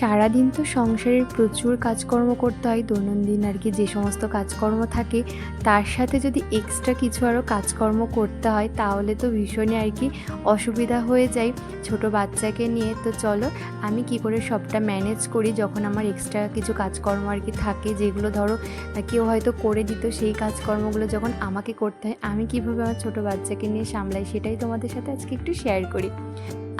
সারাদিন তো সংসারের প্রচুর কাজকর্ম করতে হয়, দৈনন্দিন আর কি যে সমস্ত কাজকর্ম থাকে, তার সাথে যদি এক্সট্রা কিছু আরও কাজকর্ম করতে হয়, তাহলে তো ভীষণই আর কি অসুবিধা হয়ে যায়। ছোট বাচ্চাকে নিয়ে তো চলো, আমি কি করে সবটা ম্যানেজ করি যখন আমার এক্সট্রা কিছু কাজকর্ম আর কি থাকে, যেগুলো ধরো কেউ হয়তো করে দিত, সেই কাজকর্মগুলো যখন আমাকে করতে হয়, আমি কীভাবে আমার ছোট বাচ্চাকে নিয়ে সামলাই, সেটাই তোমাদের সাথে আজকে একটু শেয়ার করি।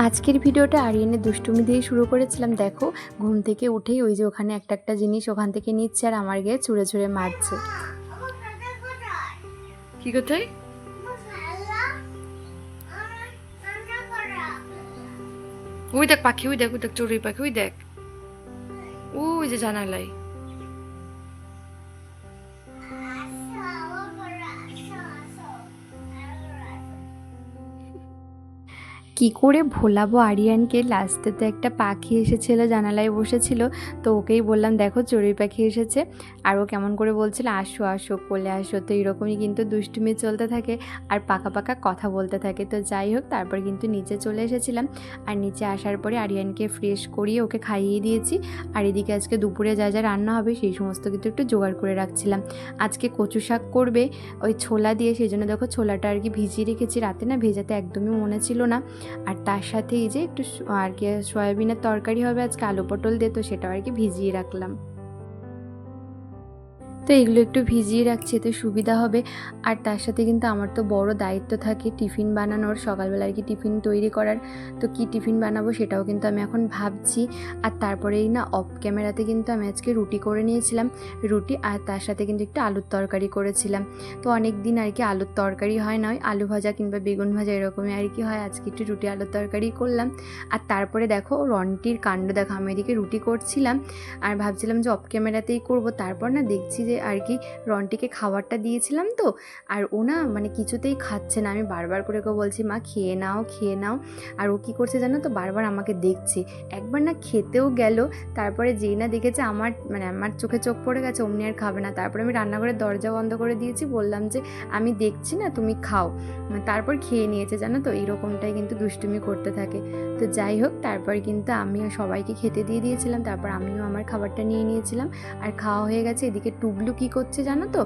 আজকের ভিডিওটা আরিয়ানের দুষ্টুমি দিয়ে শুরু করেছিলাম। দেখো, ঘুম থেকে উঠেই ওই যে ওখানে একটা একটা জিনিস ওখান থেকে নিচ্ছে আর আমার গায়ে ছুঁড়ে ছুঁড়ে মারছে। কি কোথায়? ওই দেখ পাখি, ওই দেখ ওই দেখ, চড়ুই পাখি, ওই দেখ। ওই যে জানালাই কি করে ভোলাবো? আরিয়ানকে লাস্টে তো একটা পাখি এসেছিল, জানালায় বসেছিল, তো ওকেই বললাম, দেখো, চড়ুই পাখি এসেছে। আর ও কেমন করে বলছিল, আসো আসো, কোলে আসো। তো এরকমই কিন্তু দুষ্টুমি চলতে থাকে আর পাকা পাকা কথা বলতে থাকে। তো যাই হোক, তারপর কিন্তু নিচে চলে এসেছিলাম। আর নিচে আসার পরে আরিয়ানকে ফ্রেশ করিয়ে ওকে খাইয়ে দিয়েছি। আর এদিকে আজকে দুপুরে যা যা রান্না হবে, সেই সমস্ত কিন্তু একটু জোগাড় করে রাখছিলাম। আজকে কচু শাক করবে, ওই ছোলা দিয়ে, সেই জন্য দেখো ছোলাটা আর কি ভিজিয়ে রেখেছি। রাতে না, ভেজাতে একদমই মনে ছিল না। আর তার সাথে এই যে একটু আর কি সয়াবিনের তরকারি হবে আজকে আলু পটল দিয়ে, তো সেটাও আর কি ভিজিয়ে রাখলাম। তো এগুলো একটু ভিজিয়ে রাখছি, এতে সুবিধা হবে। আর তার সাথে কিন্তু আমার তো বড় দায়িত্ব থাকে টিফিন বানানোর, সকালবেলা আর কি টিফিন তৈরি করার। তো কি টিফিন বানাবো সেটাও কিন্তু আমি এখন ভাবছি। আর তারপরেই না অফ ক্যামেরাতে কিন্তু আমি আজকে রুটি করে নিয়েছিলাম, রুটি আর তার সাথে কিন্তু একটু আলুর তরকারি করেছিলাম। তো অনেক দিন আর কি আলুর তরকারি হয় না আলু ভাজা কিংবা বেগুন ভাজা এরকমই আর কি হয়, আজকে একটু রুটি আলুর তরকারি করলাম। আর তারপরে দেখো রন্টির কাণ্ড, দেখো আমি এদিকে রুটি করছিলাম। আর ভাবছিলাম যে অফ ক্যামেরাতেই করব, তারপর না দেখছি যে আর কি রন্টিকে খাবারটা দিয়েছিলাম তো, আর ও না মানে কিছুতেই খাচ্ছে না। আমি বারবার করে ওকে বলছি, মা, খেয়ে নাও খেয়ে নাও। আর ও কী করছে জানো তো, বারবার আমাকে দেখছে। একবার না খেতেও গেল, তারপরে যেই না দেখেছে আমার মানে আমার চোখে চোখ পড়ে গেছে, অমনি আর খাবে না। তারপরে আমি রান্নাঘরের দরজা বন্ধ করে দিয়েছি, বললাম যে, আমি দেখছি না, তুমি খাও। তারপর খেয়ে নিয়েছে জানো তো, এইরকমটাই কিন্তু দুষ্টুমি করতে থাকে। তো যাই হোক, তারপর কিন্তু আমিও সবাইকে খেতে দিয়ে দিয়েছিলাম, তারপর আমিও আমার খাবারটা নিয়ে নিয়েছিলাম। আর খাওয়া হয়ে গেছে, এদিকে টুবলু কি করছে জানো তো?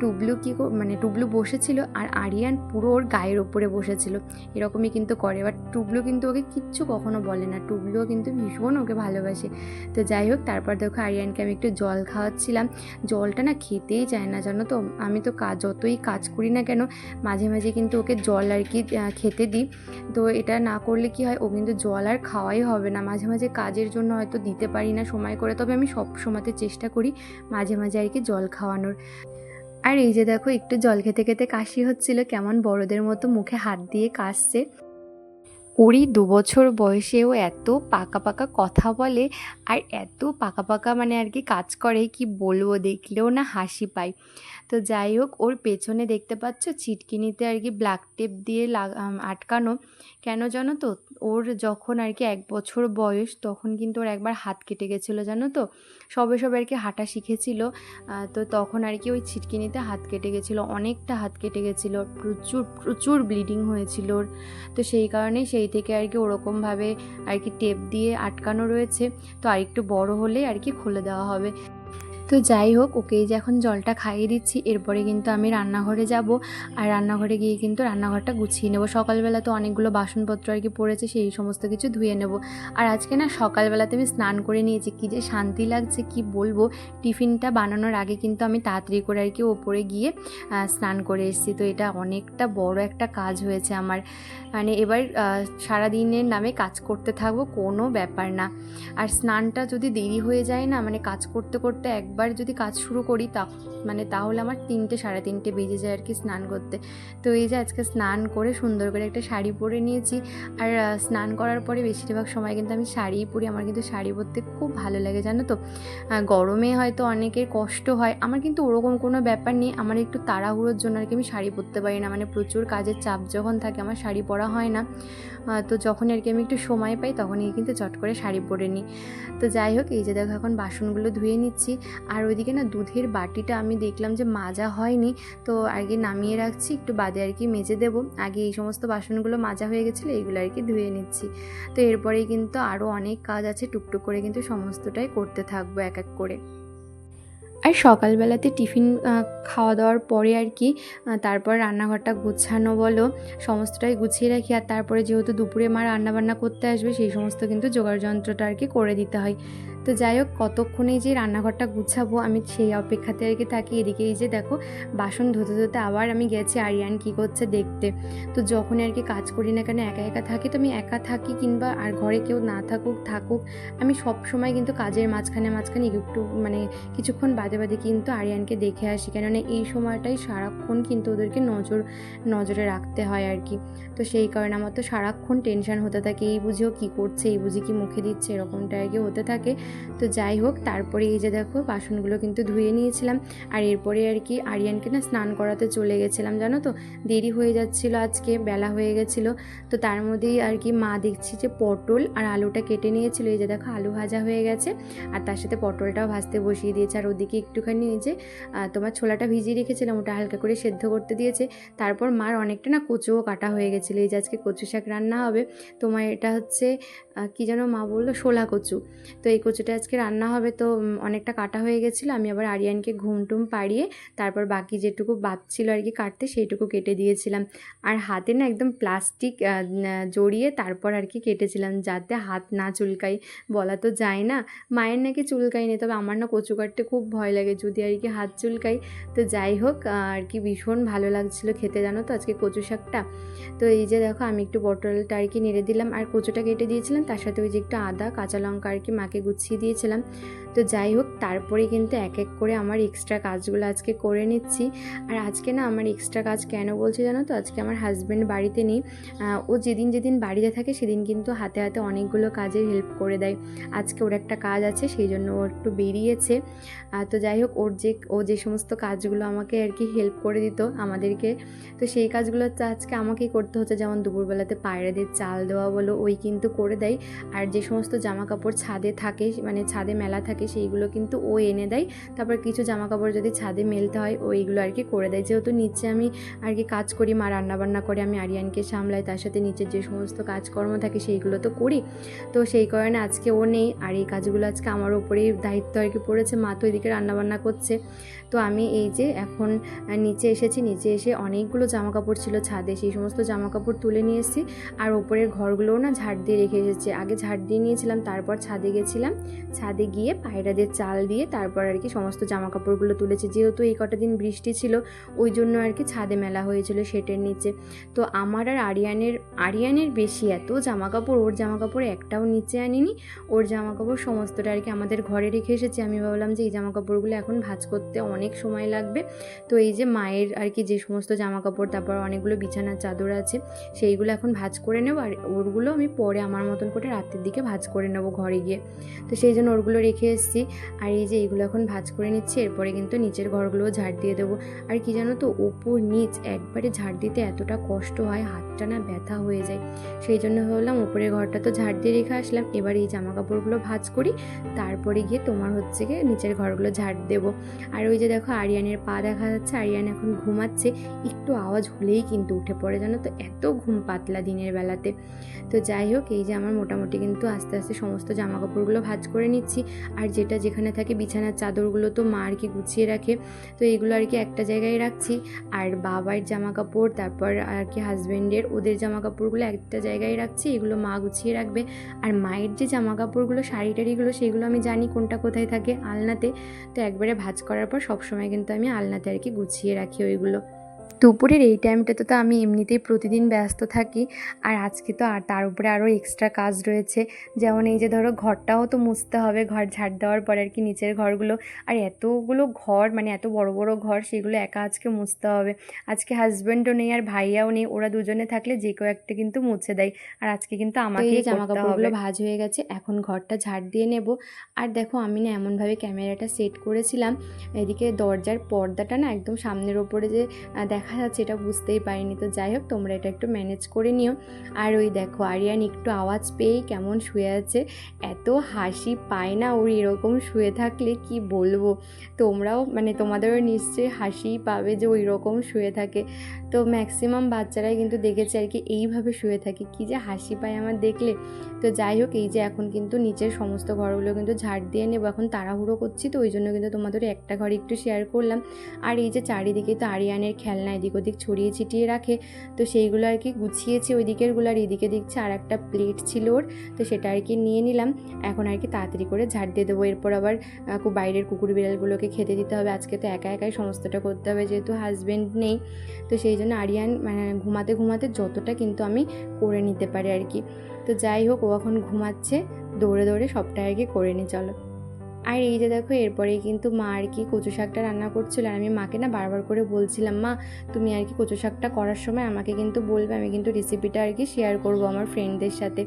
টুবলু কি মানে টুবলু বসেছিল আর আরিয়ান পুরো ওর গায়ের ওপরে বসেছিল। এরকমই কিন্তু করে। এবার টুবলু কিন্তু ওকে কিচ্ছু কখনো বলে না। টুবলুও কিন্তু ভীষণ ওকে ভালোবাসে। তো যাই হোক, তারপর দেখো আরিয়ানকে আমি একটু জল খাওয়াচ্ছিলাম। জলটা না খেতেই চায় না জানো তো? আমি তো কাজ যতই কাজ করি না কেন, মাঝে মাঝে কিন্তু ওকে জল আর কি খেতে দিই। তো এটা না করলে কি হয়? ও কিন্তু জল আর খাওয়াই হবে না। মাঝে মাঝে কাজের জন্য হয়তো দিতে পারি না সময় করে। তবে আমি সব সময়তে চেষ্টা করি মাঝে মাঝে আর কি জল খাওয়ানোর। আর এই যে দেখো, একটু জল খেতে খেতে কাশি হচ্ছিল, কেমন বড়দের মতো মুখে হাত দিয়ে কাশছে। ওরই দু বছর বয়সেও এত পাকা পাকা কথা বলে, আর এত পাকা পাকা মানে আর কি কাজ করে, কি বলব দেখলেও না হাসি পায়। তো যাই হোক, ওর পেছনে দেখতে পাচ্ছ, ছিটকিনিতে আর কি ব্ল্যাক টেপ দিয়ে আটকানো। কেন জানো তো? ওর যখন আর কি এক বছর বয়স, তখন কিন্তু ওর একবার হাত কেটে গেছিল, জানো তো? সবে সবে আর কি হাঁটা শিখেছিল। তো তখন আর কি ওই ছিটকিনিতে হাত কেটে গেছিল, অনেকটা হাত কেটে গেছিল, প্রচুর প্রচুর ব্লিডিং হয়েছিল ওর। তো সেই কারণে সেই থেকে আর কি ওরকমভাবে আর কি টেপ দিয়ে আটকানো রয়েছে। তো আর একটু বড় হলে আর কি খুলে দেওয়া হবে। তো যাই হোক, ওকে যে এখন জলটা খাইয়ে দিচ্ছি, এরপরে কিন্তু আমি রান্নাঘরে যাব। আর রান্নাঘরে গিয়ে কিন্তু রান্নাঘরটা গুছিয়ে নেব। সকালবেলা তো অনেকগুলো বাসনপত্র আর কি পড়েছে, সেই সমস্ত কিছু ধুয়ে নেব। আর আজকে না সকালবেলাতে আমি স্নান করে নিয়েছি। কী যে শান্তি লাগছে, কি বলব? টিফিনটা বানানোর আগে কিন্তু আমি তাড়াতাড়ি করে আর কি ওপরে গিয়ে স্নান করে এসেছি। তো এটা অনেকটা বড় একটা কাজ হয়েছে আমার। মানে এবার সারাদিনের নামে কাজ করতে থাকব, কোনো ব্যাপার না। আর স্নানটা যদি দেরি হয়ে যায় না মানে কাজ করতে করতে একবার যদি কাজ শুরু করি তা মানে তাহলে আমার তিনটে, সাড়ে তিনটে বেজে যায় আর কি স্নান করতে। তো এই যে আজকে স্নান করে সুন্দর করে একটা শাড়ি পরে নিয়েছি। আর স্নান করার পরে বেশিরভাগ সময় কিন্তু আমি শাড়িই পরি। আমার কিন্তু শাড়ি পরতে খুব ভালো লাগে, জানো তো? গরমে হয়তো অনেকের কষ্ট হয়। আমার কিন্তু ওরকম কোনো ব্যাপার নেই। আমার একটু তাড়াহুড়োর জন্য আর কি আমি শাড়ি পরতে পারি না। মানে প্রচুর কাজের চাপ যখন থাকে আমার শাড়ি পরা হয় না। তো যখন আর কি আমি একটু সময় পাই তখনই কিন্তু চট করে শাড়ি পরে নিই। তো যাই হোক, এই যে দেখো এখন বাসনগুলো ধুয়ে নিচ্ছি। আর ওইদিকে না দুধের বাটিটা আমি দেখলাম যে মাজা হয়নি, তো আগে নামিয়ে রাখছি, একটু বাদে আর কি মেজে দেবো। আগে এই সমস্ত বাসনগুলো মাজা হয়ে গেছিল, এইগুলো আর কি ধুয়ে নিচ্ছি। তো এরপরেই কিন্তু আরও অনেক কাজ আছে, টুকটুক করে কিন্তু সমস্তটাই করতে থাকব এক এক করে। আর সকালবেলাতে টিফিন খাওয়া দাওয়ার পরে আর কি তারপর রান্নাঘরটা গুছানো বলো, সমস্তটাই গুছিয়ে রাখি। আর তারপরে যেহেতু দুপুরে মা রান্নাবান্না করতে আসবে, সেই সমস্ত কিন্তু জোগাড় যন্ত্রটা আর কি করে দিতে হয়। তো যাই হোক কতক্ষণে যে রান্নাঘরটা গুছাবো, আমি সেই অপেক্ষাতে আর কি থাকি। এদিকে এই যে দেখো, বাসন ধুতে ধুতে আবার আমি গেছি আরিয়ান কী করছে দেখতে। তো যখন আর কি কাজ করি না কেন, একা একা থাকি তো আমি একা থাকি কিংবা আর ঘরে কেউ না থাকুক থাকুক, আমি সব সময় কিন্তু কাজের মাঝখানে মাঝখানে একটু মানে কিছুক্ষণ বাদে বাদে কিন্তু আরিয়ানকে দেখে আসি। কেননা এই সময়টাই সারাক্ষণ কিন্তু ওদেরকে নজর, নজরে রাখতে হয় আর কি। তো সেই কারণে আমার তো সারাক্ষণ টেনশন হতে থাকে, এই বুঝিও কী করছে, এই বুঝি কি মুখে দিচ্ছে, এরকমটা আর কি হতে থাকে। তো যাই হোক, তারপরে এই যে দেখো, বাসনগুলো কিন্তু ধুয়ে নিয়েছিলাম। আর এরপরে আর কি আরিয়ানকে না স্নান করাতে চলে গেছিলাম, জানো তো? দেরি হয়ে যাচ্ছিল আজকে, বেলা হয়ে গেছিল। তো তার মধ্যেই আর কি মা দেখছি যে পটল আর আলুটা কেটে নিয়েছিল। এই যে দেখো, আলু ভাজা হয়ে গেছে। আর তার সাথে পটলটাও ভাজতে বসিয়ে দিয়েছে। আর ওদিকে একটুখানি এই যে তোমার ছোলাটা ভিজিয়ে রেখেছিলাম, ওটা হালকা করে সেদ্ধ করতে দিয়েছে। তারপর মার অনেকটা না কচুও কাটা হয়ে গেছিল। এই যে আজকে কচু শাক রান্না হবে। তোমার এটা হচ্ছে কি যেন মা বলল, শোলা কচু। তো এই কচুটা আজকে রান্না হবে, তো অনেকটা কাটা হয়ে গেছিল। আমি আবার আরিয়ানকে ঘুম টুম পাড়িয়ে তারপর বাকি যেটুকু বাচ্ছিল আর কি কাটতে, সেইটুকু কেটে দিয়েছিলাম। আর হাতে না একদম প্লাস্টিক জড়িয়ে তারপর আর কি কেটেছিলাম, যাতে হাত না চুলকাই বলা তো যায় না। মায়ের নাকি চুলকাই নেই তবে আমার না কচু কাটতে খুব ভয় লাগে, যদি আর কি হাত চুলকাই তো যাই হোক আর কি ভীষণ ভালো লাগছিল খেতে, জানো তো, আজকে কচু শাকটা। তো এই যে দেখো, আমি একটু পটলটা আর কি নেড়ে দিলাম, আর কচুটা কেটে দিয়েছিলাম তার সাথে ওই যে একটু আদা কাঁচা লঙ্কা আর কি মাকে গুছিয়ে দিয়েছিলাম। তো যাই হোক, তারপরে কিন্তু এক এক করে আমার এক্সট্রা কাজগুলো আজকে করে নিচ্ছি। আর আজকে না আমার এক্সট্রা কাজ কেন বলছি জানো তো? আজকে আমার হাজব্যান্ড বাড়িতে নেই। ও যেদিন যেদিন বাড়িতে থাকে সেদিন কিন্তু হাতে হাতে অনেকগুলো কাজে হেল্প করে দেয়। আজকে ওর একটা কাজ আছে, সেই জন্য ও একটু বেরিয়েছে। তো যাই হোক, ওর যে, ও যে সমস্ত কাজগুলো আমাকে আর কি হেল্প করে দিত আমাদেরকে, তো সেই কাজগুলো আজকে আমাকেই করতে হচ্ছে যেমন দুপুরবেলাতে পায়রাদের চাল দেওয়া বলো, ওই কিন্তু করে দেয়। আর যে সমস্ত জামা কাপড় ছাদে থাকে মানে ছাদে মেলা থাকে সেইগুলো কিন্তু ও এনে দেয়। তারপর কিছু জামা কাপড় যদি ছাদে মেলতে হয়, ওইগুলো আর কি করে দেয়। যেহেতু নিচে আমি আর কি কাজ করি, মা রান্নাবান্না করে, আমি আরিয়ানকে সামলাই, তার সাথে নিচের যে সমস্ত কাজকর্ম থাকে সেইগুলো তো করি। তো সেই কারণে আজকে ও নেই, আর এই কাজগুলো আজকে আমার ওপরেই দায়িত্ব আর কি পড়েছে। মা তো এদিকে রান্নাবান্না করছে। তো আমি এই যে এখন নিচে এসেছি, নিচে এসে অনেকগুলো জামা কাপড় ছিল ছাদে, সেই সমস্ত জামা কাপড় তুলে নিয়ে এসেছি। আর ওপরের ঘরগুলোও না ঝাড় দিয়ে রেখে এসেছি। আগে ঝাড় দিয়ে নিয়েছিলাম, তারপর ছাদে গেছিলাম। ছাদে গিয়ে পায়রাদের চাল দিয়ে তারপর আর কি সমস্ত জামা কাপড়গুলো তুলেছে। যেহেতু এই কটা দিন বৃষ্টি ছিল, ওই জন্য আর কি ছাদে মেলা হয়েছিল সেটের নিচে। তো আমার আর আরিয়ানের আরিয়ানের বেশি এত জামা কাপড় ওর জামা কাপড় একটাও নিচে আনিনি। ওর জামা কাপড় সমস্তটা আর কি আমাদের ঘরে রেখে এসেছি। আমি ভাবলাম যে এই জামা কাপড়গুলো এখন ভাজ করতে অনেক সময় লাগবে। তো এই যে মায়ের আর কি যে সমস্ত জামা কাপড় তারপর অনেকগুলো বিছানার চাদর আছে, সেইগুলো এখন ভাজ করে নেব। আর ওরগুলো আমি পরে আমার মতন করে রাতের দিকে ভাজ করে নেব ঘরে গিয়ে। তো সেই জন্য ওরগুলো রেখে এসেছি। আর এই যে এগুলো এখন ভাঁজ করে নিচ্ছি, এরপরে কিন্তু নিচের ঘরগুলোও ঝাড় দিয়ে দেবো। আর কি জানো তো, ওপর নিচ একবারে ঝাড় দিতে এতটা কষ্ট হয়, হাতটা না ব্যথা হয়ে যায়। সেই জন্য ভাবলাম উপরের ঘরটা তো ঝাড় দিয়ে রেখে আসলাম। এবার এই জামা কাপড়গুলো ভাঁজ করি, তারপরে গিয়ে তোমার হচ্ছে গিয়ে নিচের ঘরগুলো ঝাড় দেবো। আর ওই যে দেখো আরিয়ানের পা দেখা যাচ্ছে, আরিয়ান এখন ঘুমাচ্ছে। একটু আওয়াজ হলেই কিন্তু উঠে পড়ে, জানো তো, এত ঘুম পাতলা দিনের বেলাতে। তো যাই হোক, এই যে আমার মোটামুটি কিন্তু আস্তে আস্তে সমস্ত জামা কাপড়গুলো ভাঁজ করে নিচ্ছি। আর যেটা যেখানে থাকে, বিছানার চাদরগুলো তো মা আর কি গুছিয়ে রাখে। তো এগুলো আর কি একটা জায়গায় রাখছি। আর বাবার জামা কাপড় তারপর আর কি হাজব্যান্ডের ওদের জামা কাপড়গুলো একটা জায়গায় রাখছি, এগুলো মা গুছিয়ে রাখবে। আর মায়ের যে জামা কাপড়গুলো শাড়ি টাড়িগুলো, সেগুলো আমি জানি কোনটা কোথায় থাকে আলনাতে। তো একবারে ভাঁজ করার পর সবসময় কিন্তু আমি আলনাতে আর কি গুছিয়ে রাখি ওইগুলো। দুপুরের এই টাইমটাতে তো আমি এমনিতেই প্রতিদিন ব্যস্ত থাকি। আর আজকে তো আর তার উপরে আরও এক্সট্রা কাজ রয়েছে। যেমন এই যে ধরো ঘরটাও তো মুছতে হবে ঘর ঝাড় দেওয়ার পরে আর কি নিচের ঘরগুলো। আর এতগুলো ঘর মানে এত বড় বড় ঘর সেগুলো একা আজকে মুছতে হবে। আজকে হাজব্যান্ডও নেই আর ভাইয়াও নেই ওরা দুজনে থাকলে যে কেউ একটা কিন্তু মুছে দেয়। আর আজকে কিন্তু আমাকে জামা কাপড়গুলো ভাজ হয়ে গেছে এখন ঘরটা ঝাড় দিয়ে নেব। আর দেখো আমি না এমনভাবে ক্যামেরাটা সেট করেছিলাম। এদিকে দরজার পর্দাটা না একদম সামনের ওপরে যে আহ, দেখা যাচ্ছে এটা বুঝতেই পারিনি। তো যাই হোক, তোমরা এটা একটু ম্যানেজ করে নিও। আর ওই দেখো, আরিয়ান একটু আওয়াজ পেয়েই কেমন শুয়ে আছে। এত হাসি পায় না ওর এরকম শুয়ে থাকলে, কি বলব? তোমরাও মানে তোমাদেরও নিশ্চয়ই হাসিই পাবে যে ওই রকম শুয়ে থাকে। তো ম্যাক্সিমাম বাচ্চারাই কিন্তু দেখেছে আর কি, এইভাবে শুয়ে থাকে। কি যে হাসি পায় আমার দেখলে। তো যাই হোক, এই যে এখন কিন্তু নিচের সমস্ত ঘরগুলো কিন্তু ঝাড় দিয়ে নেব। এখন তাড়াহুড়ো করছি তো, ওই জন্য কিন্তু তোমাদের একটা ঘর একটু শেয়ার করলাম। আর এই যে চারিদিকে তো আরিয়ানের খেলনা এদিক ওদিক ছড়িয়ে ছিটিয়ে রাখে। তো সেইগুলো আর কি গুছিয়েছি ওই দিকেরগুলো আর এদিকে দেখছি আর একটা প্লেট ছিল ওর। তো সেটা আর কি নিয়ে নিলাম। এখন আর কি তাড়াতাড়ি করে ঝাড় দিয়ে দেবো। এরপর আবার বাইরের কুকুর বিড়ালগুলোকে খেতে দিতে হবে। আজকে তো একা একাই সমস্তটা করতে হবে যেহেতু হাজবেন্ড নেই। তো সেই জন্য আরিয়ান মানে ঘুমাতে ঘুমাতে যতটা কিন্তু আমি করে নিতে পারি আর কি। তো যাই হোক, ও এখন ঘুমাচ্ছে। দৌড়ে দৌড়ে সবটা আর কি করে নি, চলো। আর এই যে দেখো, এরপরেই কিন্তু মা আর কি কচু শাকটা রান্না করছিল আর আমি মাকে না বারবার করে বলছিলাম, মা, তুমি আর কি কচু শাকটা করার সময় আমাকে কিন্তু বলবে, আমি কিন্তু রেসিপিটা আর কি শেয়ার করব আমার ফ্রেন্ডদের সাথে।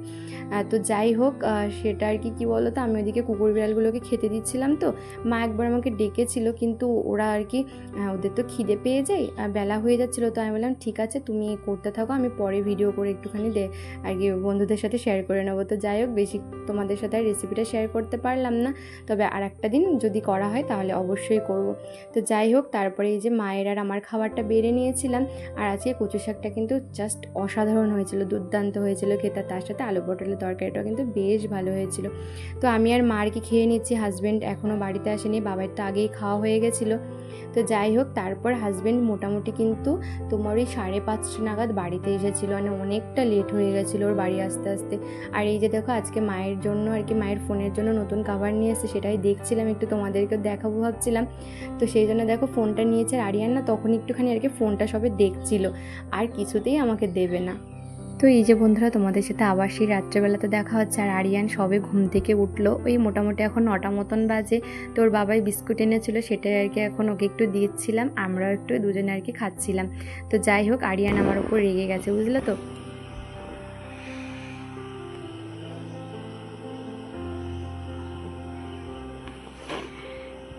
তো যাই হোক সেটা আর কি, কী বলো তো আমি ওইদিকে কুকুর বিড়ালগুলোকে খেতে দিচ্ছিলাম তো। মা একবার আমাকে ডেকেছিল, কিন্তু ওরা আর কি ওদের তো খিদে পেয়ে যায় আর বেলা হয়ে যাচ্ছিল, তো আমি বললাম, ঠিক আছে, তুমি করতে থাকো, আমি পরে ভিডিও করে একটুখানি দে, আর কি বন্ধুদের সাথে শেয়ার করে নেব। তো যাই হোক, বেশি তোমাদের সাথে রেসিপিটা শেয়ার করতে পারলাম না। তবে আর একটা দিন যদি করা হয় তাহলে অবশ্যই করব। তো যাই হোক, তারপরে এই যে মায়ের আর আমার খাবারটা বেড়ে নিয়েছিলাম। আর আজকে কচু শাকটা কিন্তু জাস্ট অসাধারণ হয়েছিল, দুর্দান্ত হয়েছিল খেতে। তার সাথে আলু পটলের তরকারিটাও কিন্তু বেশ ভালো হয়েছিল। তো আমি আর মার কি খেয়ে নিচ্ছি। হাজব্যান্ড এখনও বাড়িতে আসেনি, বাবার তো আগেই খাওয়া হয়ে গেছিল। তো যাই হোক, তারপর হাজব্যান্ড মোটামুটি কিন্তু তোমার ওই সাড়ে পাঁচটা নাগাদ বাড়িতে এসেছিল। মানে অনেকটা লেট হয়ে গেছিল ওর বাড়ি আসতে আসতে। আর এই যে দেখো, আজকে মায়ের জন্য আর কি, মায়ের ফোনের জন্য নতুন কাভার নিয়ে এসেছে, সেটাই দেখছিলাম, একটু তোমাদেরকে দেখাবো ভাবছিলাম। তো সেই জন্য দেখো ফোনটা নিয়েছে আর আরিয়ান না তখন একটুখানি আর কি ফোনটা সবে দেখছিল, আর কিছুতেই আমাকে দেবে না। তো এই যে বন্ধুরা তোমাদের সাথে আবার সেই রাত্রেবেলাতে দেখা হচ্ছে, আর আরিয়ান সবে ঘুম থেকে উঠল, ওই মোটামুটি এখন নটা মতন বাজে। তোর বাবাই বিস্কুট এনেছিল, সেটাই আর কি এখন ওকে একটু দিচ্ছিলাম, আমরাও একটু দুজনে আর কি খাচ্ছিলাম। তো যাই হোক, আরিয়ান আমার উপর রেগে গেছে, বুঝলে তো?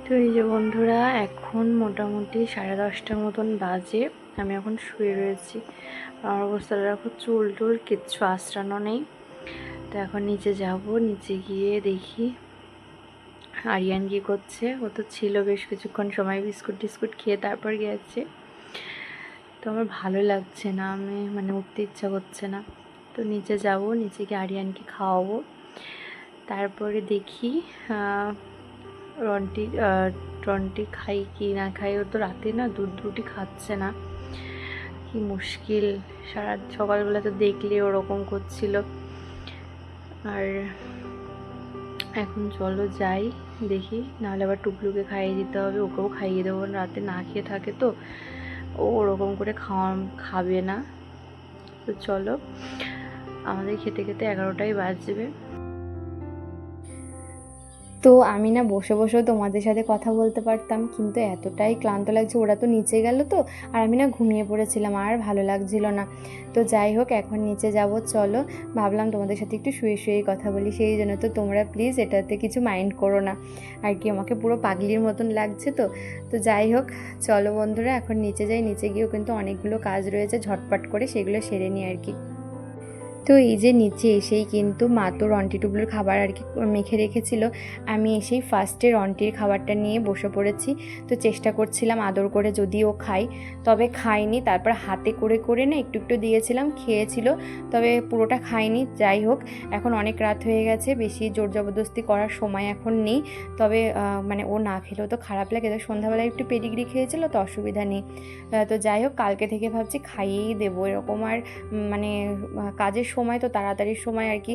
তো এই যে বন্ধুরা, এখন মোটামুটি সাড়ে দশটার মতন বাজে। আমি এখন শুয়ে রয়েছি। আমার অবস্থাটা দেখো চুল টুল কিচ্ছু আশ্রানো নেই। তো এখন নিচে যাব, নিচে গিয়ে দেখি আরিয়ান কী করছে। ও তো ছিল বেশ কিছুক্ষণ সময় বিস্কুট টিস্কুট খেয়ে তারপর গেছে। তো আমার ভালো লাগছে না, আমি মানে উঠতে ইচ্ছা করছে না। তো নিচে যাব, নিচে গিয়ে আরিয়ানকে খাওয়াবো। তারপরে দেখি রন্টি রন্টি খাই কি না খাই ও তো রাতে না দুধ রুটি খাচ্ছে না। কি মুশকিল সারা সকালবেলা তো দেখলে ওরকম করছিল। আর এখন চলো যাই, দেখি, নাহলে আবার টুকলুকে খাইয়ে দিতে হবে, ওকেও খাইয়ে দেবো রাতে না খেয়ে থাকে তো। ও ওরকম করে খাওয়া, খাবে না। তো চলো, আমাদের খেতে খেতে এগারোটাই বাজবে। তো আমি না বসে বসেও তোমাদের সাথে কথা বলতে পারতাম, কিন্তু এতটাই ক্লান্ত লাগছে, ওরা তো নিচে গেল তো, আর আমি না ঘুমিয়ে পড়েছিলাম, আর ভালো লাগছিল না। তো যাই হোক, এখন নিচে যাব, চলো, ভাবলাম তোমাদের সাথে একটু শুয়ে শুয়েই কথা বলি, সেই জন্য তো তোমরা প্লিজ এটাতে কিছু মাইন্ড করো না। আর কি, আমাকে পুরো পাগলির মতন লাগছে তো। তো যাই হোক, চলো বন্ধুরা, এখন নিচে যাই, নিচে গিয়েও কিন্তু অনেকগুলো কাজ রয়েছে, ঝটপট করে সেগুলো সেরে নিই আর কি। তো এই যে নিচে এসেই কিন্তু মা তো রন্টি টুবলুর খাবার আর কি মেখে রেখেছিল। আমি এসেই ফার্স্টে রন্টির খাবারটা নিয়ে বসে পড়েছি। তো চেষ্টা করছিলাম আদর করে যদি ও খাই তবে খাইনি তারপর হাতে করে করে না একটু একটু দিয়েছিলাম, খেয়েছিল। তবে পুরোটা খাইনি যাই হোক, এখন অনেক রাত হয়ে গেছে, বেশি জোর জবরদস্তি করার সময় এখন নেই। তবে মানে ও না খেলেও তো খারাপ লাগে। তো সন্ধ্যাবেলায় একটু পেডিগ্রি খেয়েছিল, তো অসুবিধা নেই। তো যাই হোক, কালকে থেকে ভাবছি খাইয়েই দেবো, এরকম আর মানে কাজের সময়, তো তাড়াতাড়ির সময় আর কি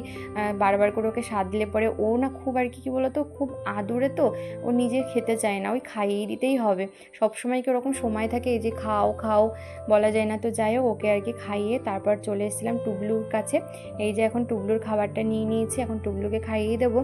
বারবার করে ওকে সাধলে পরে ও না খুব আর কি, কী বলতো, খুব আদুরে তো, ও নিজে খেতে চায় না, ওই খাইয়ে দিতেই হবে। সব সময় কি ওরকম সময় থাকে, এই যে খাও খাও বলা যায় না, তো যাই হোক, ওকে আর কি খাইয়ে তারপর চলে এসেছিলাম টুবলুর কাছে। এই যে এখন টুবলুর খাবারটা নিয়ে নিয়েছি, এখন টুবলুকে খাইয়ে দেবো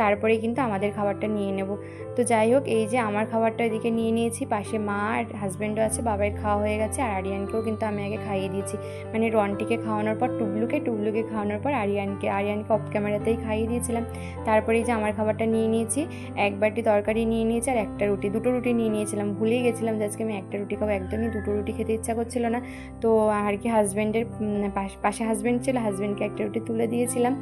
তারপরে কিন্তু আমাদের খাবারটা নিয়ে নেব। তো যাই হোক, এই যে আমার খাবারটা এদিকে নিয়ে নিয়েছি, পাশে মা আর হাজব্যান্ডও আছে বাবার খাওয়া হয়ে গেছে, আর আরিয়ানকেও কিন্তু আমি আগে খাইয়ে দিয়েছি। মানে রনটিকে খাওয়ানোর পর টুবলুকে, টুবলু বুবলুকে খাওয়ানোর পর আরিয়ানকে আরিয়ানকে অফ ক্যামেরাতেই খাইয়ে দিয়েছিলাম। তারপরে যে আমার খাবারটা নিয়ে নিয়েছি, এক বাটি তরকারি নিয়ে নিয়েছি আর একটা রুটি। দুটো রুটি নিয়ে নিয়েছিলাম। ভুলেই গেছিলাম যে আজকে আমি একটা রুটি খাব। একদমই দুটো রুটি খেতে ইচ্ছা করছিল না। তো আর কি হাজব্যান্ডের পাশে হাজব্যান্ড ছিল হাজব্যান্ডকে একটা রুটি তুলে দিয়েছিলাম।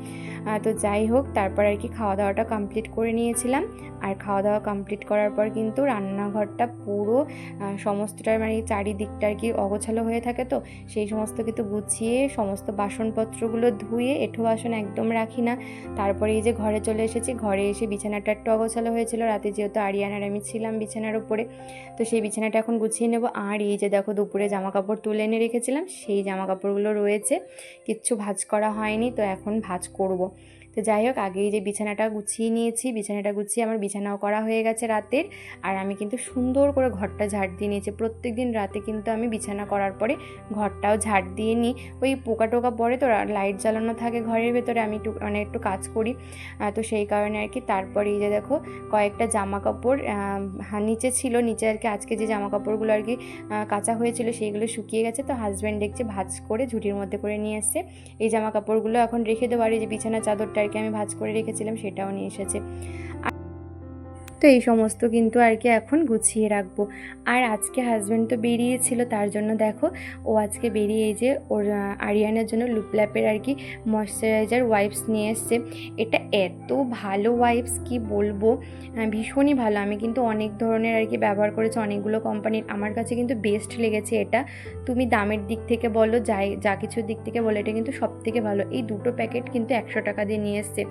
তো যাই হোক, তারপর আর কি খাওয়া দাওয়াটা কমপ্লিট করে নিয়েছিলাম। আর খাওয়া দাওয়া কমপ্লিট করার পর কিন্তু রান্নাঘরটা পুরো সমস্তটার মানে চারিদিকটা আর কি অগোছালো হয়ে থাকে তো। সেই সমস্ত কিন্তু গুছিয়ে, সমস্ত বাসনপত্রগুলো ধুয়ে, এঁঠো বাসন একদম রাখি না। তারপরে এই যে ঘরে চলে এসেছি, ঘরে এসে বিছানাটা একটু অগোছালো হয়েছিল। রাতে যেহেতু আরিয়ানার আমি ছিলাম বিছানার উপরে, তো সেই বিছানাটা এখন গুছিয়ে নেব। আর এই যে দেখো দুপুরে জামা কাপড় তুলে এনে রেখেছিলাম, সেই জামা কাপড়গুলো রয়েছে। কিচ্ছু ভাজ করা হয়নি, তো এখন ভাজ করব। তো যাই হোক, আগেই যে বিছানাটা গুছিয়ে নিয়েছি, বিছানাটা গুছিয়ে আমার বিছানাও করা হয়ে গেছে রাতের। আর আমি কিন্তু সুন্দর করে ঘরটা ঝাড় দিয়ে নিয়েছি। প্রত্যেক দিন রাতে কিন্তু আমি বিছানা করার পরে ঘরটাও ঝাড় দিয়ে নিই। ওই পোকা টোকা পরে তো, লাইট জ্বালানো থাকে ঘরের ভেতরে, আমি একটু মানে একটু কাজ করি। তো সেই কারণে আর কি তারপরে এই যে দেখো, কয়েকটা জামা কাপড় নিচে ছিল, নিচে আর কি আজকে যে জামা কাপড়গুলো আর কি কাঁচা হয়েছিল সেইগুলো শুকিয়ে গেছে। তো হাজব্যান্ড দেখছে ভাজ করে ঝুটির মধ্যে করে নিয়ে এসছে। এই জামা কাপড়গুলো এখন রেখে দেবো আর এই যে বিছানা চাদরটা আর কি আমি ভাজ করে রেখেছিলাম সেটাও নিয়ে এসেছে। তো এই সমস্ত কিন্তু আর কি এখন গুছিয়ে রাখব। আর আজকে হাজব্যান্ড তো বেরিয়েছিল, তার জন্য দেখো, ও আজকে বেরিয়ে এই যে ওর আরিয়ানের জন্য লুপল্যাপের আর কি ময়শ্চারাইজার ওয়াইপস নিয়ে এসছে। এটা এত ভালো ওয়াইপস কি বলব? ভীষণই ভালো। আমি কিন্তু অনেক ধরনের আর কি ব্যবহার করেছি, অনেকগুলো কোম্পানির আমার কাছে কিন্তু বেস্ট লেগেছে এটা। তুমি দামের দিক থেকে বলো, যাই, যা কিছুর দিক থেকে বলো, এটা কিন্তু সব থেকে ভালো। এই দুটো প্যাকেট কিন্তু একশো টাকা দিয়ে নিয়ে এসছে।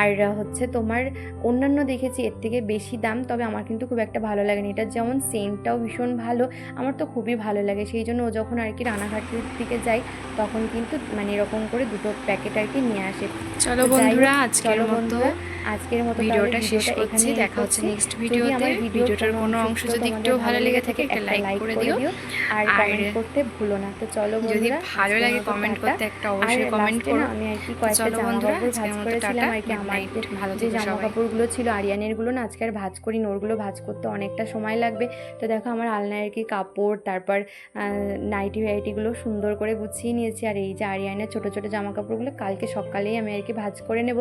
আর হচ্ছে তোমার অন্যান্য দেখেছি, এর থেকে বেশি দাম তবে আমার কিন্তু খুব একটা ভালো লাগেনি। এটা যেমন সেন্টটাও ভীষণ ভালো আমার তো খুবই ভালো লাগে। সেই জন্য ও যখন আর কি রানাঘাটের দিকে যাই তখন কিন্তু মানে এরকম করে দুটো প্যাকেট আর কি নিয়ে আসে। চলো বন্ধুরা চলো বন্ধুরা। আজকের মতো ভিডিওটা শেষ করছি দেখা হচ্ছে নেক্সট ভিডিওতে। ভিডিওটার কোনো অংশ যদি একটু ভালো লেগে থাকে একটা লাইক করে দিও। আর কমেন্ট করতে ভুলো না। তো চলো যদি ভালো লাগে কমেন্ট করতে একটা অবশ্যই কমেন্ট করো। আমি আর কি কয়েকটা জামা কাপড় ভাঁজ করেছিলাম। আর কি আমার যে জামা কাপড়গুলো ছিল আরিয়ানেরগুলো না আজকে আর ভাঁজ করি নোরগুলো ভাঁজ করতে অনেকটা সময় লাগবে। তো দেখো আমার আলনায় আর কি কাপড় তারপর নাইটি ভাইটিগুলো সুন্দর করে গুছিয়ে নিয়েছি। আর এই যে আরিয়ানের ছোটো ছোটো জামা কাপড়গুলো কালকে সকালেই আমি আর কি ভাঁজ করে নেব।